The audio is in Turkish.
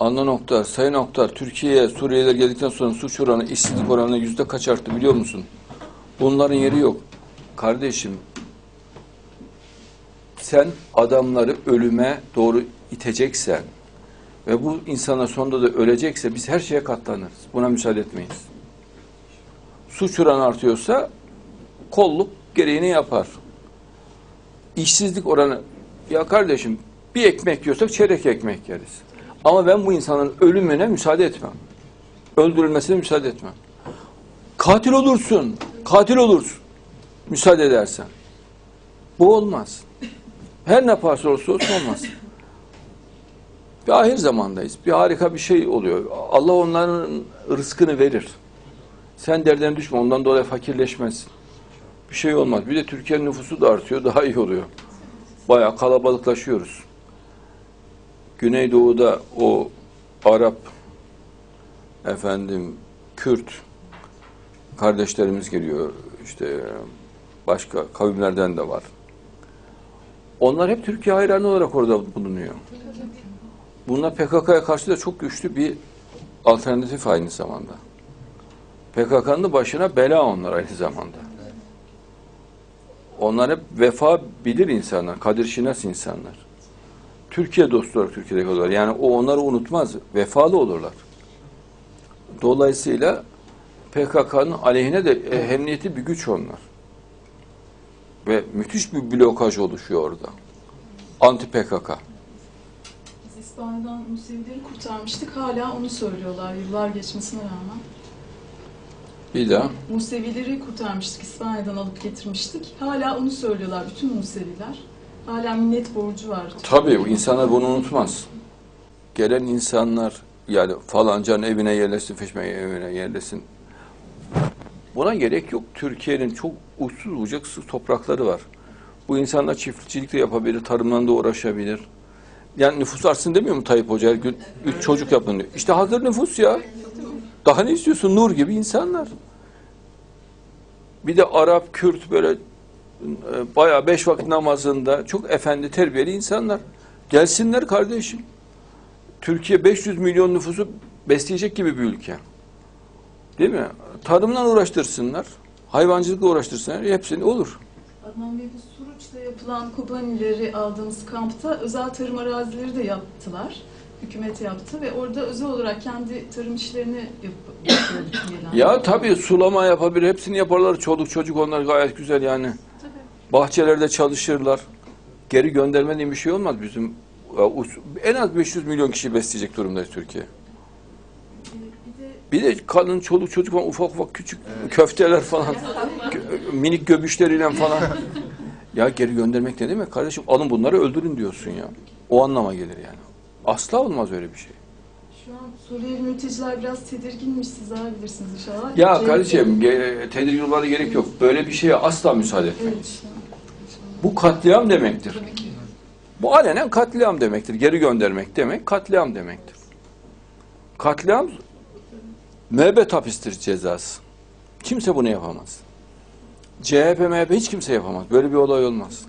Anla nokta, sayın nokta, Türkiye'ye Suriyeliler geldikten sonra suç oranı, işsizlik oranı yüzde kaç arttı biliyor musun? Bunların yeri yok. Kardeşim, sen adamları ölüme doğru iteceksen ve bu insanlar sonunda da ölecekse biz her şeye katlanırız. Buna müsaade etmeyiz. Suç oranı artıyorsa kolluk gereğini yapar. İşsizlik oranı, ya kardeşim bir ekmek yiyorsak çeyrek ekmek yeriz. Ama ben bu insanın ölümüne müsaade etmem. Öldürülmesine müsaade etmem. Katil olursun, katil olursun. Müsaade edersen. Bu olmaz. Her ne yaparsa olursa olsun olmaz. Bir ahir zamandayız. Bir harika bir şey oluyor. Allah onların rızkını verir. Sen derdine düşme. Ondan dolayı fakirleşmezsin. Bir şey olmaz. Bir de Türkiye'nin nüfusu da artıyor. Daha iyi oluyor. Bayağı kalabalıklaşıyoruz. Güneydoğu'da o Arap, efendim Kürt kardeşlerimiz geliyor. İşte başka kavimlerden de var. Onlar hep Türkiye hayranı olarak orada bulunuyor. Bunlar PKK'ya karşı da çok güçlü bir alternatif aynı zamanda. PKK'nın başına bela onlar aynı zamanda. Onlar hep vefa bilir insanlar, kadir şinas insanlar. Türkiye dostu olarak Türkiye'de kalıyorlar. Yani o onları unutmaz, vefalı olurlar. Dolayısıyla PKK'nın aleyhine de ehemmiyeti bir güç onlar. Ve müthiş bir blokaj oluşuyor orada. Anti PKK. Biz İspanya'dan Musevileri kurtarmıştık. Hala onu söylüyorlar yıllar geçmesine rağmen. Bir daha. Musevileri kurtarmıştık. İspanya'dan alıp getirmiştik. Hala onu söylüyorlar bütün Museviler. Hala minnet borcu var. Tabii insanlar bunu unutmaz. Gelen insanlar yani falancanın evine yerleşsin, feşmen evine yerleşsin. Buna gerek yok. Türkiye'nin çok uçsuz bucaksız toprakları var. Bu insanlar çiftçilik de yapabilir, tarımla da uğraşabilir. Yani nüfus artsın demiyor mu Tayyip Hoca her gün? Üç çocuk yapın diyor. İşte hazır nüfus ya. Daha ne istiyorsun? Nur gibi insanlar. Bir de Arap, Kürt böyle bayağı beş vakit namazında çok efendi, terbiyeli insanlar. Gelsinler kardeşim. Türkiye 500 milyon nüfusu besleyecek gibi bir ülke. Değil mi? Tarımla uğraştırsınlar. Hayvancılıkla uğraştırsınlar. Hepsini olur. Adnan Bey bu Suruç'ta yapılan Kobanileri aldığımız kampta özel tarım arazileri de yaptılar. Hükümet yaptı ve orada özel olarak kendi tarım işlerini yap yapıyor. Ya tabii sulama yapabilir. Hepsini yaparlar. Çoluk çocuk onlar gayet güzel yani. Bahçelerde çalışırlar. Geri göndermediğim bir şey olmaz bizim. Us- En az 500 milyon kişi besleyecek durumdayız Türkiye. Bir de kadın, çoluk, çocuk falan ufak ufak küçük köfteler falan. minik göbüşleriyle falan. ya geri göndermek ne demek kardeşim? Alın bunları öldürün diyorsun ya. O anlama gelir yani. Asla olmaz öyle bir şey. şu an Suriyeli mülteciler biraz tedirginmiş. Siz daha bilirsiniz inşallah. Ya kardeşim tedirgin olmana gerek yok. Böyle bir şeye asla müsaade etmeyiz. Evet. Bu katliam demektir. Bu alenen katliam demektir. Geri göndermek demek katliam demektir. Katliam müebbet hapistir cezası. Kimse bunu yapamaz. CHP, MHP hiç kimse yapamaz. Böyle bir olay olmaz.